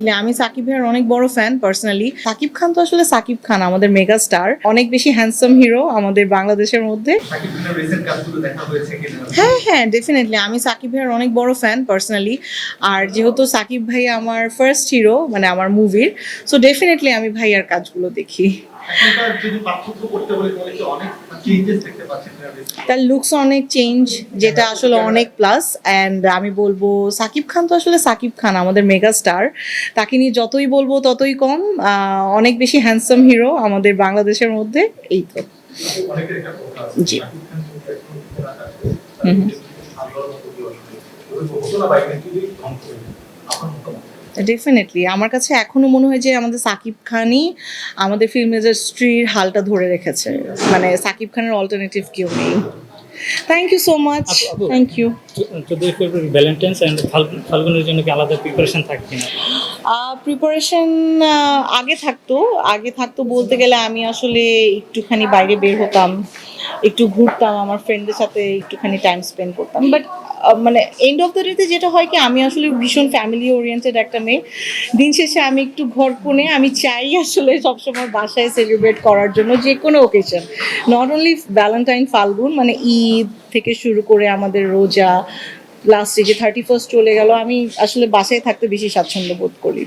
আমি সাকিব ভাইয়ের অনেক বড় ফ্যান পার্সোনালি সাকিব খান তো আসলে সাকিব খান আমাদের মেগা স্টার অনেক বেশি হ্যান্ডসাম হিরো আমাদের বাংলাদেশের মধ্যে। হ্যাঁ হ্যাঁ ডেফিনেটলি আমি সাকিব ভাইয়ের অনেক বড় ফ্যান পার্সোনালি আর যেহেতু সাকিব ভাই আমার ফার্স্ট হিরো মানে আমার মুভির সো ডেফিনেটলি আমি ভাইয়ার কাজগুলো দেখি। তার লুকস অনেক চেঞ্জ যেটা আসলে অনেক প্লাস অ্যান্ড আমি বলব সাকিব খান তো আসলে সাকিব খান আমাদের মেগা স্টার তাকে নিয়ে যতই বলব ততই কম অনেক বেশি হ্যান্ডসাম হিরো আমাদের বাংলাদেশের মধ্যে এই তো। জি। ডেফিনেটলি আমার কাছে এখনও মনে হয় যে আমাদের সাকিব খানই আমাদের ফিল্ম ইন্ডাস্ট্রির হালটা ধরে রেখেছে। মানে সাকিব খানের অল্টারনেটিভ কেউ নেই। Thank you so much. Thank you চোদ্দোই ফেব্রুয়ারি ভ্যালেন্টাইন্স অ্যান্ড ফাল্গুনের জন্য কি আলাদা প্রিপারেশন থাকে কিনা প্রিপারেশন আগে থাকতো। আগে থাকতো বলতে গেলে আমি আসলে একটুখানি বাইরে বের হতাম, একটু ঘুরতাম, আমার ফ্রেন্ডদের সাথে একটুখানি টাইম স্পেন্ড করতাম। বাট মানে এন্ড অফ দ্য ডেতে যেটা হয় কি, আমি আসলে ভীষণ ফ্যামিলি ওরিয়েন্টেড একটা মেয়ে। দিন শেষে আমি একটু ঘর কোণে আমি চাই আসলে সবসময় বাসায় সেলিব্রেট করার জন্য যে কোনো occasion not only Valentine Falgun মানে ঈদ থেকে শুরু করে আমাদের রোজা লাস্টে যে থার্টি ফার্স্ট চলে গেল আমি আসলে বাসায় থাকতে বেশি স্বাচ্ছন্দ্য বোধ করি।